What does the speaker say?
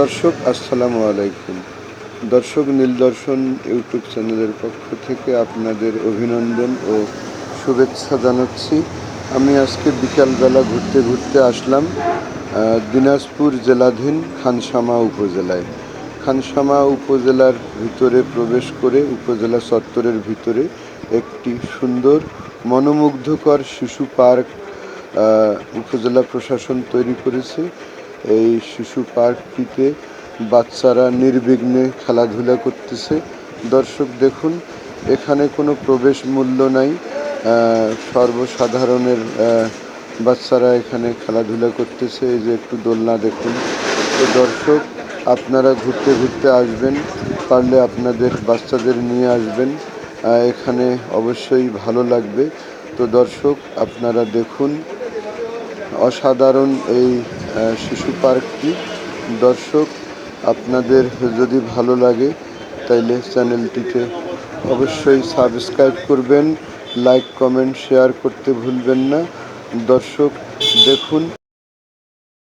দর্শক, আসসালামু আলাইকুম। দর্শক নীলদর্শন ইউটিউব চ্যানেলের পক্ষ থেকে আপনাদের অভিনন্দন ও শুভেচ্ছা জানাচ্ছি। আমি আজকে বিকালবেলা ঘুরতে ঘুরতে আসলাম দিনাজপুর জেলাধীন খানসামা উপজেলায়। খানসামা উপজেলার ভিতরে প্রবেশ করে, উপজেলা চত্বরের ভিতরে একটি সুন্দর, মনোমুগ্ধকর শিশু পার্ক উপজেলা প্রশাসন তৈরি করেছে। এই শিশু পার্কটিতে বাচ্চারা নির্বিঘ্নে খেলাধুলা করতেছে। দর্শক দেখুন, এখানে কোনো প্রবেশ মূল্য নাই। সর্বসাধারণের বাচ্চারা এখানে খেলাধুলা করতেছে। এই যে একটু দোলনা দেখুন। তো দর্শক, আপনারা ঘুরতে ঘুরতে আসবেন, পারলে আপনাদের বাচ্চাদের নিয়ে আসবেন। এখানে অবশ্যই ভালো লাগবে। তো দর্শক, আপনারা দেখুন, অসাধারণ এই শিশু পার্কটি। দর্শক, আপনাদের যদি ভালো লাগে, তাইলে চ্যানেলটিকে অবশ্যই সাবস্ক্রাইব করবেন, লাইক, কমেন্ট, শেয়ার করতে ভুলবেন না। দর্শক, দেখুন।